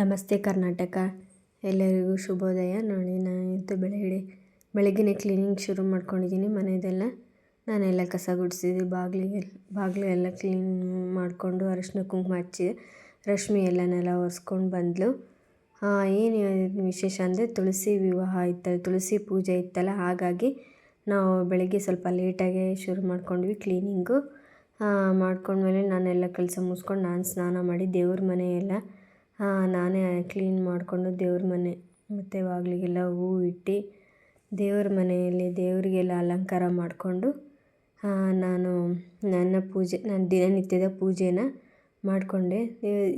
ನಮಸ್ತೆ ಕರ್ನಾಟಕ. ಎಲ್ಲರಿಗೂ ಶುಭೋದಯ. ನೋಡಿ ನಾನು ಇವತ್ತು ಬೆಳಗ್ಗೆ ಬೆಳಗ್ಗೆನೇ ಕ್ಲೀನಿಂಗ್ ಶುರು ಮಾಡ್ಕೊಂಡಿದ್ದೀನಿ ಮನೆಯದೆಲ್ಲ. ನಾನೆಲ್ಲ ಕಸ ಗುಡಿಸಿದೆ ಬಾಗಿಲಿಗೆ ಬಾಗಿಲು ಎಲ್ಲ ಕ್ಲೀನ್ ಮಾಡಿಕೊಂಡು ಅರಶಿನ ಕುಂಕುಮ ಹಚ್ಚಿ, ರಶ್ಮಿ ಎಲ್ಲನೆಲ್ಲ ನೆಲ ಒರೆಸ್ಕೊಂಡು ಬಂದಳು ಏನು ವಿಶೇಷ ಅಂದರೆ ತುಳಸಿ ವಿವಾಹ ಇತ್ತಲ್ಲ, ತುಳಸಿ ಪೂಜೆ ಇತ್ತಲ್ಲ, ಹಾಗಾಗಿ ನಾವು ಬೆಳಗ್ಗೆ ಸ್ವಲ್ಪ ಲೇಟಾಗೆ ಶುರು ಮಾಡ್ಕೊಂಡ್ವಿ ಕ್ಲೀನಿಂಗು ಮಾಡ್ಕೊಂಡ್ಮೇಲೆ ನಾನೆಲ್ಲ ಕೆಲಸ ಮುಗಿಸ್ಕೊಂಡು ನಾನು ಸ್ನಾನ ಮಾಡಿ ದೇವ್ರ ಮನೆಯೆಲ್ಲ ನಾನೇ ಕ್ಲೀನ್ ಮಾಡಿಕೊಂಡು ದೇವ್ರ ಮನೆ, ಮತ್ತು ಬಾಗಿಲಿಗೆಲ್ಲ ಹೂ ಇಟ್ಟು ದೇವ್ರ ಮನೆಯಲ್ಲಿ ದೇವರಿಗೆಲ್ಲ ಅಲಂಕಾರ ಮಾಡಿಕೊಂಡು ನಾನು ನನ್ನ ಪೂಜೆ, ನನ್ನ ದಿನನಿತ್ಯದ ಪೂಜೆನ ಮಾಡಿಕೊಂಡೆ.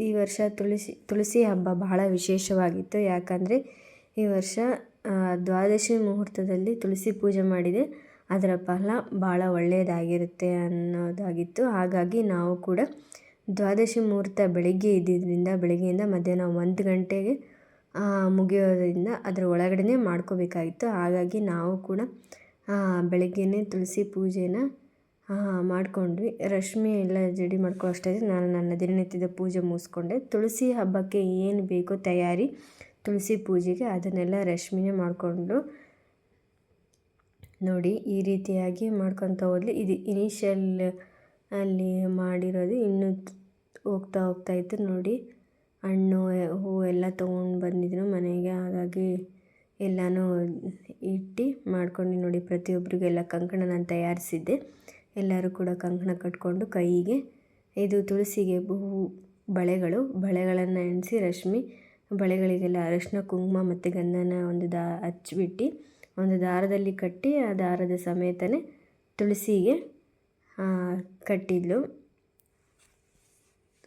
ಈ ವರ್ಷ ತುಳಸಿ ತುಳಸಿ ಹಬ್ಬ ಬಹಳ ವಿಶೇಷವಾಗಿತ್ತು. ಯಾಕಂದರೆ ಈ ವರ್ಷ ದ್ವಾದಶಿ ಮುಹೂರ್ತದಲ್ಲಿ ತುಳಸಿ ಪೂಜೆ ಮಾಡಿದೆ. ಅದರ ಫಲ ಭಾಳ ಒಳ್ಳೆಯದಾಗಿರುತ್ತೆ ಅನ್ನೋದಾಗಿತ್ತು. ಹಾಗಾಗಿ ನಾವು ಕೂಡ ದ್ವಾದಶಿ ಮುಹೂರ್ತ ಬೆಳಗ್ಗೆ ಇದ್ದಿದ್ದರಿಂದ ಬೆಳಗ್ಗೆಯಿಂದ ಮಧ್ಯಾಹ್ನ ಒಂದು ಗಂಟೆಗೆ ಮುಗಿಯೋದರಿಂದ ಅದರ ಒಳಗಡೆನೇ ಮಾಡ್ಕೋಬೇಕಾಗಿತ್ತು. ಹಾಗಾಗಿ ನಾವು ಕೂಡ ಬೆಳಗ್ಗೆನೇ ತುಳಸಿ ಪೂಜೆನ ಮಾಡಿಕೊಂಡ್ವಿ. ರಶ್ಮಿ ಎಲ್ಲ ಜಡಿ ಮಾಡ್ಕೊಳ್ಳೋ ಅಷ್ಟೇ ನಾನು ನನ್ನ ದಿನನಿತ್ಯದ ಪೂಜೆ ಮುಗಿಸ್ಕೊಂಡೆ. ತುಳಸಿ ಹಬ್ಬಕ್ಕೆ ಏನು ಬೇಕೋ ತಯಾರಿ ತುಳಸಿ ಪೂಜೆಗೆ ಅದನ್ನೆಲ್ಲ ರಶ್ಮಿನೇ ಮಾಡಿಕೊಂಡು ನೋಡಿ, ಈ ರೀತಿಯಾಗಿ ಮಾಡ್ಕೊತ ಹೋದ್ಲಿ. ಇದು ಇನಿಷಿಯಲ್ ಅಲ್ಲಿ ಮಾಡಿರೋದು ಇನ್ನು ಹೋಗ್ತಾ ಹೋಗ್ತಾ ಇತ್ತು ನೋಡಿ. ಹಣ್ಣು ಹೂವು ಎಲ್ಲ ತೊಗೊಂಡು ಬಂದಿದ್ದರು ಮನೆಗೆ. ಹಾಗಾಗಿ ಎಲ್ಲನೂ ಇಟ್ಟು ಮಾಡ್ಕೊಂಡು ನೋಡಿ ಪ್ರತಿಯೊಬ್ಬರಿಗೆಲ್ಲ ಕಂಕಣ ನಾನು ತಯಾರಿಸಿದ್ದೆ. ಎಲ್ಲರೂ ಕೂಡ ಕಂಕಣ ಕಟ್ಕೊಂಡು ಕೈಗೆ, ಇದು ತುಳಸಿಗೆ ಹೂ, ಬಳೆಗಳು. ಬಳೆಗಳನ್ನು ಎಣಿಸಿ ರಶ್ಮಿ, ಬಳೆಗಳಿಗೆಲ್ಲ ಅರಶಿನ, ಕುಂಕುಮ ಮತ್ತು ಗಂಧನ ಒಂದು ದಾ, ಹಚ್ಚಿಬಿಟ್ಟು ಒಂದು ದಾರದಲ್ಲಿ ಕಟ್ಟಿ, ಆ ದಾರದ ಸಮೇತನೇ ತುಳಸಿಗೆ ಕಟ್ಟಿದ್ಲು.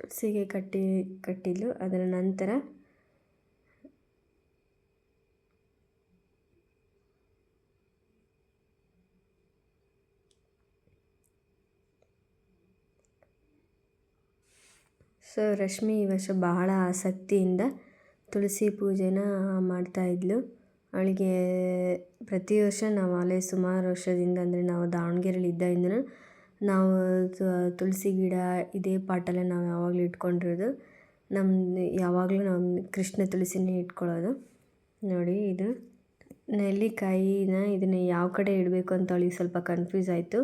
ತುಳಸಿಗೆ ಕಟ್ಟಿ ಕಟ್ಟಿದ್ಲು ಅದರ ನಂತರ ಸೊ, ರಶ್ಮಿ ಈ ವರ್ಷ ಬಹಳ ಆಸಕ್ತಿಯಿಂದ ತುಳಸಿ ಪೂಜೆನ ಮಾಡ್ತಾಯಿದ್ಲು ಅವಳಿಗೆ ಪ್ರತಿ ವರ್ಷ ನಾವು ಅಲ್ಲೇ ಸುಮಾರು ವರ್ಷದಿಂದ ಅಂದರೆ ನಾವು ದಾವಣಗೆರೆಯಲ್ಲಿ ಇದ್ದಾಗಿಂದನೂ ನಾವು ತುಳಸಿ ಗಿಡ ಇದೇ ಪಾಟಲ್ಲೇ ನಾವು ಯಾವಾಗಲೂ ಇಟ್ಕೊಂಡಿರೋದು. ನಮ್ಮ ಯಾವಾಗಲೂ ನಮ್ಮ ಕೃಷ್ಣ ತುಳಸಿನೇ ಇಟ್ಕೊಳ್ಳೋದು. ನೋಡಿ ಇದು. ನೆಲ್ಲಿಕಾಯಿನ ಇದನ್ನು ಯಾವ ಕಡೆ ಇಡಬೇಕು ಅಂತ ಅವಳಿಗೆ ಸ್ವಲ್ಪ ಕನ್ಫ್ಯೂಸ್ ಆಯಿತು.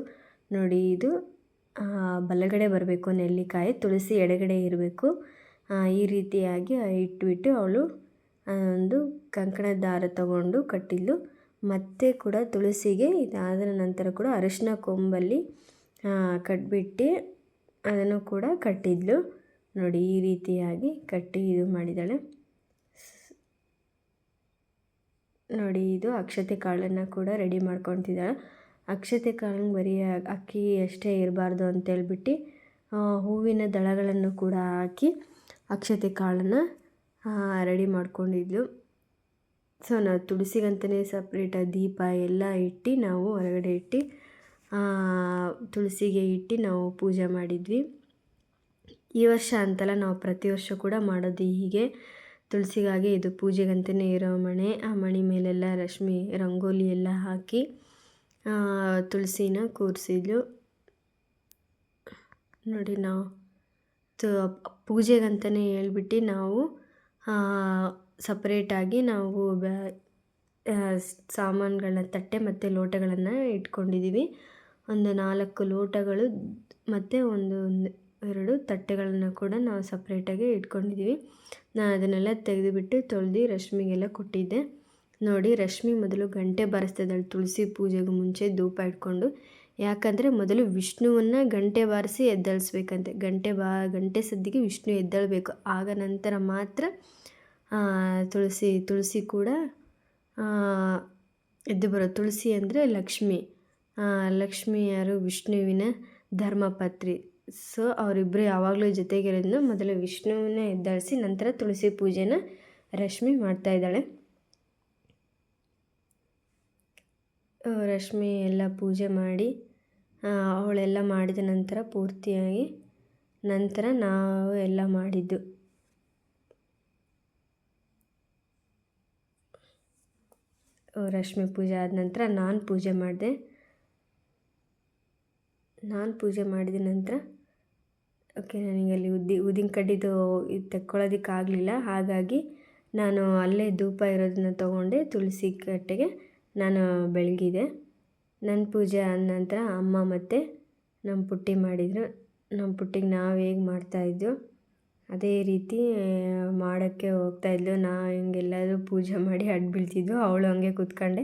ನೋಡಿ ಇದು ಬಲಗಡೆ ಬರಬೇಕು ನೆಲ್ಲಿಕಾಯಿ, ತುಳಸಿ ಎಡಗಡೆ ಇರಬೇಕು. ಈ ರೀತಿಯಾಗಿ ಇಟ್ಬಿಟ್ಟು ಅವಳು ಒಂದು ಕಂಕಣದ ದಾರ ತಗೊಂಡು ಕಟ್ಟಿದ್ಲು ಮತ್ತೆ ಕೂಡ ತುಳಸಿಗೆ ಇದಾದ ನಂತರ ಕೂಡ ಅರಿಶಿನ ಕೊಂಬಲ್ಲಿ ಕಟ್ಬಿಟ್ಟು ಅದನ್ನು ಕೂಡ ಕಟ್ಟಿದ್ಲು. ನೋಡಿ, ಈ ರೀತಿಯಾಗಿ ಕಟ್ಟಿ ಇದು ಮಾಡಿದ್ದಾಳೆ. ನೋಡಿ, ಇದು ಅಕ್ಷತೆ ಕಾಳನ್ನು ಕೂಡ ರೆಡಿ ಮಾಡ್ಕೊತಿದ್ದಾಳೆ. ಅಕ್ಷತೆ ಕಾಳನ್ನು ಬರೀ ಅಕ್ಕಿ ಅಷ್ಟೇ ಇರಬಾರ್ದು ಅಂತೇಳ್ಬಿಟ್ಟು ಹೂವಿನ ದಳಗಳನ್ನು ಕೂಡ ಹಾಕಿ ಅಕ್ಷತೆ ಕಾಳನ್ನು ರೆಡಿ ಮಾಡ್ಕೊಂಡಿದ್ಲು. ಸೊ, ನಾವು ತುಳಸಿಗಂತಲೇ ಸಪ್ರೇಟಾಗಿ ದೀಪ ಎಲ್ಲ ಇಟ್ಟು ನಾವು ಹೊರಗಡೆ ಇಟ್ಟು ತುಳಸಿಗೆ ಇಟ್ಟು ನಾವು ಪೂಜೆ ಮಾಡಿದ್ವಿ. ಈ ವರ್ಷ ಅಂತಲ್ಲ ನಾವು ಪ್ರತಿ ವರ್ಷ ಕೂಡ ಮಾಡೋದು ಹೀಗೆ. ತುಳಸಿಗಾಗಿ ಇದು ಪೂಜೆಗಂತಲೇ ಇರೋ ಮಣೆ. ಆ ಮಣೆ ಮೇಲೆಲ್ಲ ರಶ್ಮಿ ರಂಗೋಲಿ ಎಲ್ಲ ಹಾಕಿ ತುಳಸಿನ ಕೂರಿಸಿದ್ಲು. ನೋಡಿ ನಾವು ತು ಪೂಜೆಗಂತಲೇ ಹೇಳ್ಬಿಟ್ಟು ನಾವು ಸಪ್ರೇಟಾಗಿ ನಾವು ಸಾಮಾನುಗಳನ್ನ, ತಟ್ಟೆ ಮತ್ತು ಲೋಟಗಳನ್ನು ಇಟ್ಕೊಂಡಿದ್ದೀವಿ. ಒಂದು ನಾಲ್ಕು ಲೋಟಗಳು ಮತ್ತು ಒಂದು ಎರಡು ತಟ್ಟೆಗಳನ್ನು ಕೂಡ ನಾವು ಸಪ್ರೇಟಾಗಿ ಇಟ್ಕೊಂಡಿದ್ದೀವಿ. ನಾನು ಅದನ್ನೆಲ್ಲ ತೆಗೆದುಬಿಟ್ಟು ತೊಳೆದು ರಶ್ಮಿಗೆಲ್ಲ ಕೊಟ್ಟಿದ್ದೆ. ನೋಡಿ, ರಶ್ಮಿ ಮೊದಲು ಗಂಟೆ ಬಾರಿಸ್ತಿದ್ದಾಳೆ. ತುಳಸಿ ಪೂಜೆಗೂ ಮುಂಚೆ ಧೂಪ ಇಟ್ಕೊಂಡು. ಯಾಕಂದರೆ ಮೊದಲು ವಿಷ್ಣುವನ್ನು ಗಂಟೆ ಬಾರಿಸಿ ಎದ್ದಳಿಸ್ಬೇಕಂತೆ. ಗಂಟೆ ಬಾ, ಗಂಟೆ ಸದ್ದಿಗೆ ವಿಷ್ಣು ಎದ್ದಳಬೇಕು. ಆಗ ನಂತರ ಮಾತ್ರ ತುಳಸಿ ತುಳಸಿ ಕೂಡ ಎದ್ದು ಬರೋ ತುಳಸಿ ಅಂದರೆ ಲಕ್ಷ್ಮಿ. ಲಕ್ಷ್ಮಿ ಯಾರು ವಿಷ್ಣುವಿನ ಧರ್ಮಪತ್ರಿ. ಸೊ ಅವರಿಬ್ಬರು ಯಾವಾಗಲೂ ಜೊತೆಗಿರೋದನ್ನ ಮೊದಲು ವಿಷ್ಣುವಿನ ಎದ್ದಳಿಸಿ ನಂತರ ತುಳಸಿ ಪೂಜೆನ ರಶ್ಮಿ ಮಾಡ್ತಾ ಇದ್ದಾಳೆ. ರಶ್ಮಿ ಎಲ್ಲ ಪೂಜೆ ಮಾಡಿ ಅವಳೆಲ್ಲ ಮಾಡಿದ ನಂತರ ಪೂರ್ತಿಯಾಗಿ ನಂತರ ನಾವು ಎಲ್ಲ ಮಾಡಿದ್ದು. ರಶ್ಮಿ ಪೂಜೆ ಆದ ನಂತರ ನಾನು ಪೂಜೆ ಮಾಡಿದೆ. ನಾನು ಪೂಜೆ ಮಾಡಿದ ನಂತರ ಓಕೆ ನನಗೆ ಅಲ್ಲಿ ಉದ್ದಿ, ಉದ್ದಿನ ಕಡ್ಡಿದು ಇದು ತೆಕ್ಕೊಳ್ಳೋದಕ್ಕಾಗಲಿಲ್ಲ. ಹಾಗಾಗಿ ನಾನು ಅಲ್ಲೇ ಧೂಪ ಇರೋದನ್ನ ತೊಗೊಂಡೆ, ತುಳಸಿ ಕಟ್ಟೆಗೆ ನಾನು ಬೆಳಗಿದೆ. ನನ್ನ ಪೂಜೆ ಆದ ನಂತರ ಅಮ್ಮ ಮತ್ತು ನಮ್ಮ ಪುಟ್ಟಿ ಮಾಡಿದರು. ನಮ್ಮ ಪುಟ್ಟಿಗೆ ನಾವು ಹೇಗೆ ಮಾಡ್ತಾಯಿದ್ವು ಅದೇ ರೀತಿ, ಮಾಡೋಕ್ಕೆ ಹೋಗ್ತಾಯಿದ್ಲು ನಾ ಹಿಂಗೆಲ್ಲರೂ ಪೂಜೆ ಮಾಡಿ ಅಡ್ಡ ಬೀಳ್ತಿದ್ವು ಅವಳು ಹಂಗೆ ಕೂತ್ಕೊಂಡೆ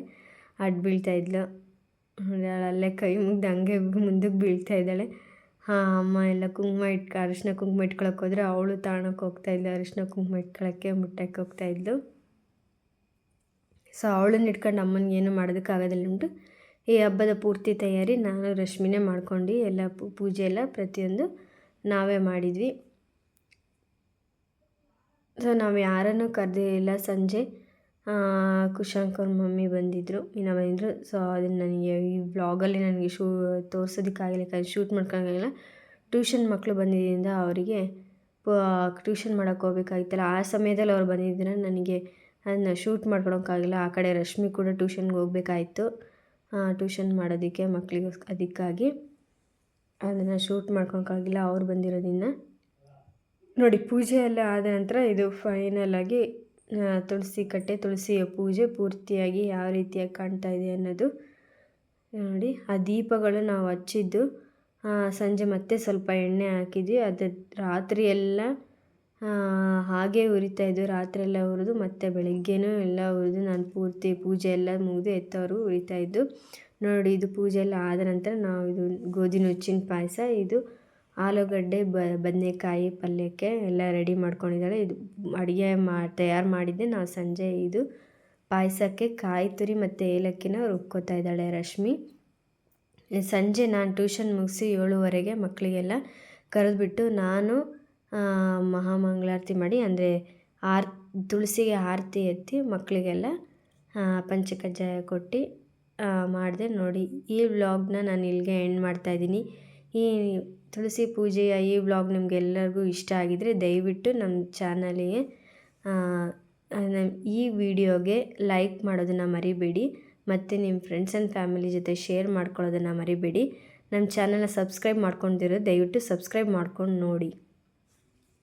ಅಡ್ಡ ಬೀಳ್ತಾಯಿದ್ಲು ಅಲ್ಲೇ ಕೈ ಮುಗ್ದು ಹಂಗೆ ಮುಂದಕ್ಕೆ ಬೀಳ್ತಾ ಇದ್ದಾಳೆ. ಹಾಂ, ಅಮ್ಮ ಎಲ್ಲ ಕುಂಕುಮ ಇಟ್ಕ, ಅರಿಶಿನ ಕುಂಕುಮ ಇಟ್ಕೊಳಕ್ಕೆ ಹೋದರೆ ಅವಳು ತಾಣಕ್ಕೆ ಹೋಗ್ತಾ ಹೋಗ್ತಾಯಿದ್ಲು ಅರಿಶಿನ ಕುಂಕುಮ ಇಟ್ಕೊಳಕ್ಕೆ ಮುಟ್ಟಕ್ಕೆ ಹೋಗ್ತಾ ಇದ್ಲು. ಸೊ ಅವಳನ್ನ ಇಟ್ಕೊಂಡು ಅಮ್ಮನಿಗೆ ಏನು ಮಾಡೋದಕ್ಕಾಗೋದಿಲ್ಲ ಉಂಟು. ಈ ಹಬ್ಬದ ಪೂರ್ತಿ ತಯಾರಿ ನಾನು ರಶ್ಮಿನೇ ಮಾಡ್ಕೊಂಡು, ಎಲ್ಲ ಪೂಜೆ ಎಲ್ಲ ಪ್ರತಿಯೊಂದು ನಾವೇ ಮಾಡಿದ್ವಿ. ಸೊ ನಾವು ಯಾರನ್ನು ಇಲ್ಲ ಸಂಜೆ. ಕುಶಾಂಕ್ ಅವ್ರ ಮಮ್ಮಿ ಬಂದಿದ್ದರು ಇನ್ನು ಬಂದಿದ್ದರು ಸೊ ಅದನ್ನು ನನಗೆ ಈ ವ್ಲಾಗಲ್ಲಿ ನನಗೆ ಶೂ ತೋರ್ಸೋದಕ್ಕಾಗಿಲ್ಲ ಯಾಕಂದರೆ ಶೂಟ್ ಮಾಡ್ಕೊಳಕ್ಕಾಗಿಲ್ಲ ಟ್ಯೂಷನ್ ಮಕ್ಕಳು ಬಂದಿದ್ದರಿಂದ ಅವರಿಗೆ ಟ್ಯೂಷನ್ ಮಾಡೋಕ್ಕೆ ಹೋಗ್ಬೇಕಾಗಿತ್ತಲ್ಲ. ಆ ಸಮಯದಲ್ಲಿ ಅವ್ರು ಬಂದಿದ್ದರಿಂದ ನನಗೆ ಅದನ್ನ ಶೂಟ್ ಮಾಡ್ಕೊಳಕ್ಕಾಗಿಲ್ಲ ಆ ಕಡೆ ರಶ್ಮಿ ಕೂಡ ಟ್ಯೂಷನ್ಗೆ ಹೋಗ್ಬೇಕಾಯ್ತು. ಟ್ಯೂಷನ್ ಮಾಡೋದಕ್ಕೆ ಮಕ್ಕಳಿಗೋಸ್ ಅದಕ್ಕಾಗಿ ಅದನ್ನು ಶೂಟ್ ಮಾಡ್ಕೊಳಕ್ಕಾಗಿಲ್ಲ ಅವ್ರು ಬಂದಿರೋದನ್ನು ನೋಡಿ ಪೂಜೆ ಎಲ್ಲ ಆದ ನಂತರ ಇದು ಫೈನಲಾಗಿ ತುಳಸಿ ಕಟ್ಟೆ, ತುಳಸಿಯ ಪೂಜೆ ಪೂರ್ತಿಯಾಗಿ ಯಾವ ರೀತಿಯಾಗಿ ಕಾಣ್ತಾ ಇದೆ ಅನ್ನೋದು ನೋಡಿ. ಆ ದೀಪಗಳು ನಾವು ಹಚ್ಚಿದ್ದು ಸಂಜೆ ಮತ್ತೆ ಸ್ವಲ್ಪ ಎಣ್ಣೆ ಹಾಕಿದ್ವಿ. ಅದು ರಾತ್ರಿ ಎಲ್ಲ ಹಾಗೆ ಉರಿತಾ ಇದ್ದು ರಾತ್ರಿ ಎಲ್ಲ ಹುರಿದು ಮತ್ತೆ ಬೆಳಗ್ಗೆನೂ ಎಲ್ಲ ಹುರಿದು ನಾನು ಪೂರ್ತಿ ಪೂಜೆ ಎಲ್ಲ ಮುಗಿದು ಎತ್ತವರು ಉರಿತಾ ಇದ್ದು. ನೋಡಿ, ಇದು ಪೂಜೆ ಎಲ್ಲ ಆದ ನಂತರ ನಾವು ಇದು ಗೋಧಿ ನುಚ್ಚಿನ ಪಾಯಸ, ಇದು ಆಲೂಗಡ್ಡೆ ಬದನೇಕಾಯಿ ಪಲ್ಯಕ್ಕೆ ಎಲ್ಲ ರೆಡಿ ಮಾಡ್ಕೊಂಡಿದ್ದಾಳೆ ಇದು ಅಡುಗೆ ಮಾ, ತಯಾರು ಮಾಡಿದ್ದೆ. ನಾವು ಸಂಜೆ ಇದು ಪಾಯಸಕ್ಕೆ ಕಾಯಿ ತುರಿ ಮತ್ತು ಏಲಕ್ಕಿನ ರುಬ್ಕೋತಾ ಇದ್ದಾಳೆ ರಶ್ಮಿ. ಸಂಜೆ ನಾನು ಟ್ಯೂಷನ್ ಮುಗಿಸಿ ಏಳುವರೆಗೆ ಮಕ್ಕಳಿಗೆಲ್ಲ ಕರೆದುಬಿಟ್ಟು ನಾನು ಮಹಾಮಂಗಳಾರತಿ ಮಾಡಿ, ಅಂದರೆ ಆರ್, ತುಳಸಿಗೆ ಆರತಿ ಎತ್ತಿ ಮಕ್ಕಳಿಗೆಲ್ಲ ಪಂಚಕಜ್ಜಾಯ ಕೊಟ್ಟು ಮಾಡಿದೆ. ನೋಡಿ, ಈ ವ್ಲಾಗ್ನ ನಾನು ಇಲ್ಲಿಗೆ ಎಂಡ್ ಮಾಡ್ತಾಯಿದ್ದೀನಿ ಈ ತುಳಸಿ ಪೂಜೆಯ ಈ ವ್ಲಾಗ್ ನಿಮಗೆಲ್ಲರಿಗೂ ಇಷ್ಟ ಆಗಿದರೆ ದಯವಿಟ್ಟು ನಮ್ಮ ಚಾನಲಿಗೆ ಈ ವಿಡಿಯೋಗೆ ಲೈಕ್ ಮಾಡೋದನ್ನು ಮರಿಬೇಡಿ ಮತ್ತು ನಿಮ್ಮ ಫ್ರೆಂಡ್ಸ್ ಆ್ಯಂಡ್ ಫ್ಯಾಮಿಲಿ ಜೊತೆ ಶೇರ್ ಮಾಡ್ಕೊಳ್ಳೋದನ್ನು ಮರಿಬೇಡಿ. ನಮ್ಮ ಚಾನಲ್ನ ಸಬ್ಸ್ಕ್ರೈಬ್ ಮಾಡ್ಕೊಂಡಿರೋ ದಯವಿಟ್ಟು ಸಬ್ಸ್ಕ್ರೈಬ್ ಮಾಡ್ಕೊಂಡು ನೋಡಿ.